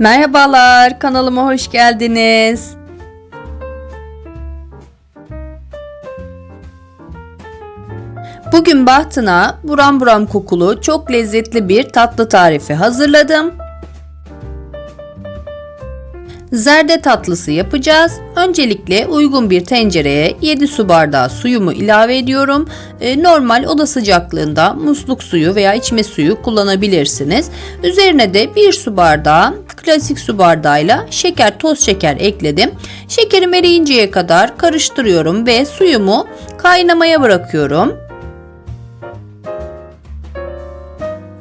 Merhabalar, kanalıma hoş geldiniz. Bugün bahtına buram buram kokulu çok lezzetli bir tatlı tarifi hazırladım. Zerde tatlısı yapacağız. Öncelikle uygun bir tencereye 7 su bardağı suyumu ilave ediyorum. Ee, normal oda sıcaklığında musluk suyu veya içme suyu kullanabilirsiniz. Üzerine de 1 su bardağı klasik su bardağıyla şeker, toz şeker ekledim. Şekerim eriyinceye kadar karıştırıyorum ve suyumu kaynamaya bırakıyorum.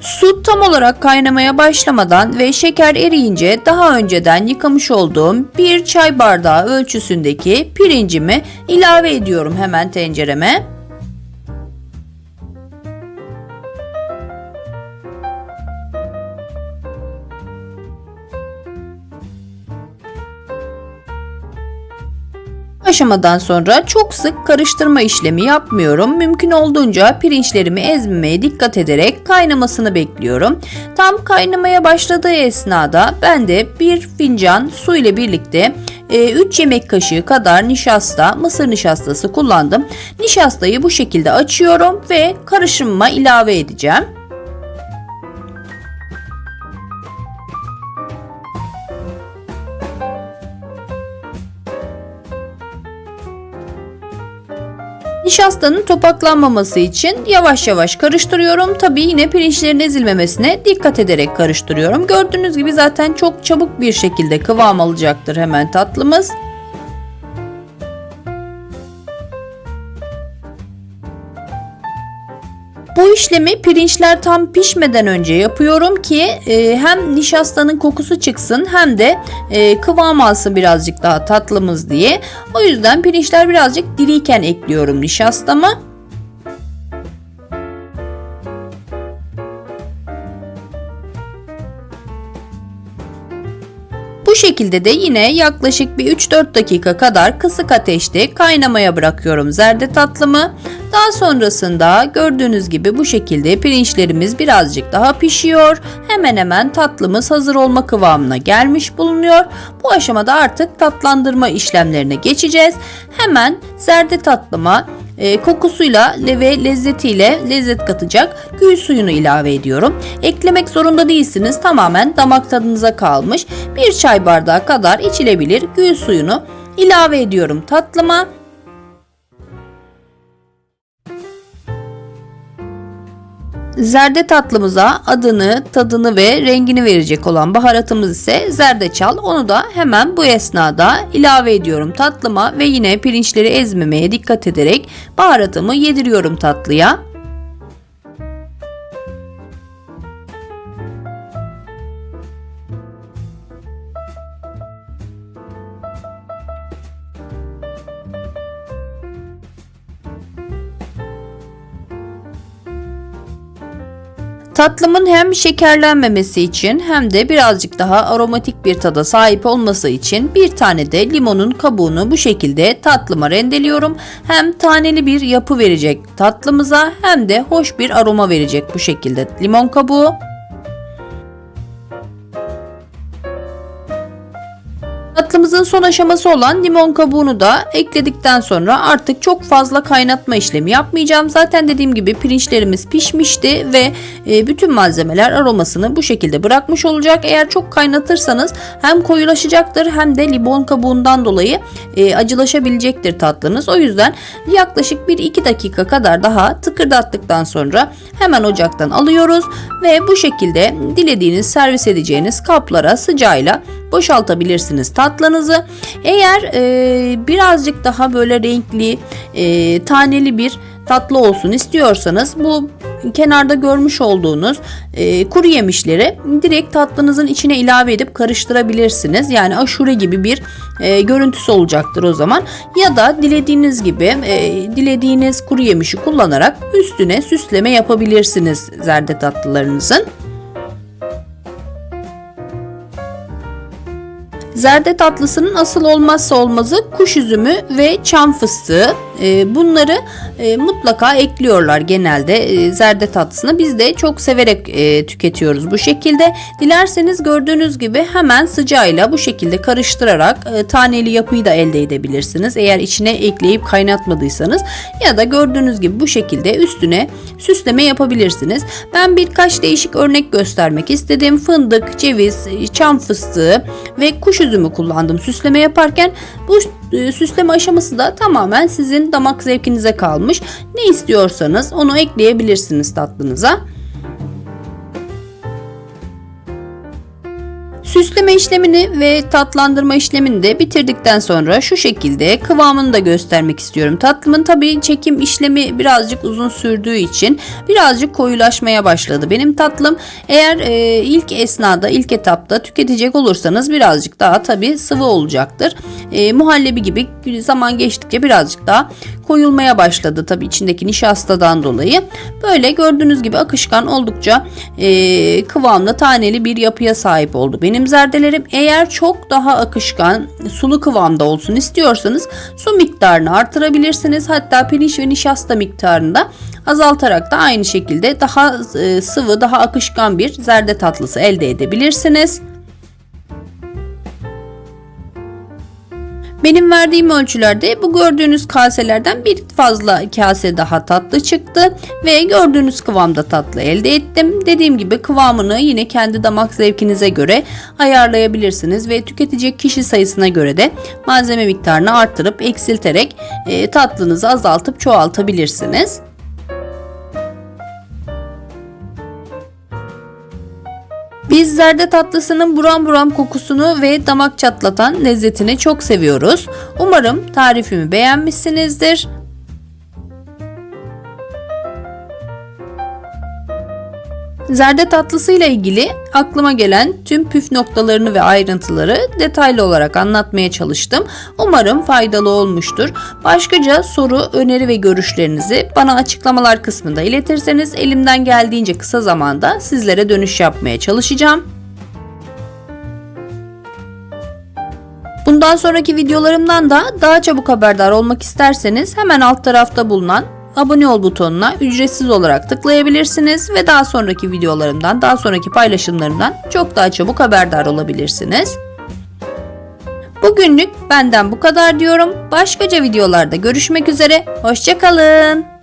Su tam olarak kaynamaya başlamadan ve şeker eriyince daha önceden yıkamış olduğum bir çay bardağı ölçüsündeki pirincimi ilave ediyorum hemen tencereme. Aşamadan sonra çok sık karıştırma işlemi yapmıyorum. Mümkün olduğunca pirinçlerimi ezmemeye dikkat ederek kaynamasını bekliyorum. Tam kaynamaya başladığı esnada ben de bir fincan su ile birlikte 3 yemek kaşığı kadar nişasta, mısır nişastası kullandım. Nişastayı bu şekilde açıyorum ve karışımıma ilave edeceğim. Nişastanın topaklanmaması için yavaş yavaş karıştırıyorum. Tabii yine pirinçlerin ezilmemesine dikkat ederek karıştırıyorum. Gördüğünüz gibi zaten çok çabuk bir şekilde kıvam alacaktır hemen tatlımız. Bu işlemi pirinçler tam pişmeden önce yapıyorum ki e, hem nişastanın kokusu çıksın hem de e, kıvam alsın birazcık daha tatlımız diye. O yüzden pirinçler birazcık diriyken ekliyorum nişastamı. Şekilde de yine yaklaşık bir 3-4 dakika kadar kısık ateşte kaynamaya bırakıyorum zerde tatlımı. Daha sonrasında gördüğünüz gibi bu şekilde pirinçlerimiz birazcık daha pişiyor. Hemen hemen tatlımız hazır olma kıvamına gelmiş bulunuyor. Bu aşamada artık tatlandırma işlemlerine geçeceğiz. Hemen zerde tatlıma e, kokusuyla ve lezzetiyle lezzet katacak gül suyunu ilave ediyorum. Eklemek zorunda değilsiniz. Tamamen damak tadınıza kalmış. Bir çay bardağı kadar içilebilir gül suyunu ilave ediyorum tatlıma. Zerde tatlımıza adını, tadını ve rengini verecek olan baharatımız ise zerdeçal. Onu da hemen bu esnada ilave ediyorum tatlıma ve yine pirinçleri ezmemeye dikkat ederek baharatımı yediriyorum tatlıya. Tatlımın hem şekerlenmemesi için hem de birazcık daha aromatik bir tada sahip olması için bir tane de limonun kabuğunu bu şekilde tatlıma rendeliyorum. Hem taneli bir yapı verecek tatlımıza hem de hoş bir aroma verecek bu şekilde limon kabuğu. Tatlımızın son aşaması olan limon kabuğunu da ekledikten sonra artık çok fazla kaynatma işlemi yapmayacağım. Zaten dediğim gibi pirinçlerimiz pişmişti ve e, bütün malzemeler aromasını bu şekilde bırakmış olacak. Eğer çok kaynatırsanız hem koyulaşacaktır hem de limon kabuğundan dolayı e, acılaşabilecektir tatlınız. O yüzden yaklaşık 1-2 dakika kadar daha tıkırdattıktan sonra hemen ocaktan alıyoruz ve bu şekilde dilediğiniz servis edeceğiniz kaplara sıcağıyla boşaltabilirsiniz tatlınızı. Eğer e, birazcık daha böyle renkli, e, taneli bir tatlı olsun istiyorsanız bu kenarda görmüş olduğunuz e, kuru yemişleri direkt tatlınızın içine ilave edip karıştırabilirsiniz. Yani aşure gibi bir e, görüntüsü olacaktır o zaman. Ya da dilediğiniz gibi e, dilediğiniz kuru yemişi kullanarak üstüne süsleme yapabilirsiniz zerde tatlılarınızın. Zerde tatlısının asıl olmazsa olmazı kuş üzümü ve çam fıstığı. E, bunları e, mutlaka ekliyorlar genelde e, zerde tatlısına. Biz de çok severek tüketiyoruz bu şekilde. Dilerseniz gördüğünüz gibi hemen sıcağıyla bu şekilde karıştırarak taneli yapıyı da elde edebilirsiniz. Eğer içine ekleyip kaynatmadıysanız ya da gördüğünüz gibi bu şekilde üstüne süsleme yapabilirsiniz. Ben birkaç değişik örnek göstermek istedim. Fındık, ceviz, çam fıstığı ve kuş üzümü kullandım süsleme yaparken. Bu süsleme aşaması da tamamen sizin damak zevkinize kalmış. Ne istiyorsanız onu ekleyebilirsiniz tatlınıza. Süsleme işlemini ve tatlandırma işlemini de bitirdikten sonra şu şekilde kıvamını da göstermek istiyorum. Tatlımın tabii çekim işlemi birazcık uzun sürdüğü için birazcık koyulaşmaya başladı. Benim tatlım eğer e, ilk esnada ilk etapta tüketecek olursanız birazcık daha tabii sıvı olacaktır. E, muhallebi gibi zaman geçtikçe birazcık daha koyulmaya başladı tabii içindeki nişastadan dolayı. Böyle gördüğünüz gibi akışkan oldukça e, kıvamlı taneli bir yapıya sahip oldu. Benim zerdelerim eğer çok daha akışkan sulu kıvamda olsun istiyorsanız su miktarını artırabilirsiniz. Hatta pirinç ve nişasta miktarını da azaltarak da aynı şekilde daha e, sıvı daha akışkan bir zerde tatlısı elde edebilirsiniz. Benim verdiğim ölçülerde bu gördüğünüz kaselerden bir fazla kase daha tatlı çıktı ve gördüğünüz kıvamda tatlı elde ettim. Dediğim gibi kıvamını yine kendi damak zevkinize göre ayarlayabilirsiniz ve tüketecek kişi sayısına göre de malzeme miktarını arttırıp eksilterek e, tatlınızı azaltıp çoğaltabilirsiniz. Biz zerde tatlısının buram buram kokusunu ve damak çatlatan lezzetini çok seviyoruz. Umarım tarifimi beğenmişsinizdir. Zerde tatlısıyla ilgili aklıma gelen tüm püf noktalarını ve ayrıntıları detaylı olarak anlatmaya çalıştım. Umarım faydalı olmuştur. Başkaca soru, öneri ve görüşlerinizi bana açıklamalar kısmında iletirseniz elimden geldiğince kısa zamanda sizlere dönüş yapmaya çalışacağım. Bundan sonraki videolarımdan da daha çabuk haberdar olmak isterseniz hemen alt tarafta bulunan abone ol butonuna ücretsiz olarak tıklayabilirsiniz ve daha sonraki videolarımdan, daha sonraki paylaşımlarımdan çok daha çabuk haberdar olabilirsiniz. Bugünlük benden bu kadar diyorum. Başkaca videolarda görüşmek üzere. Hoşçakalın.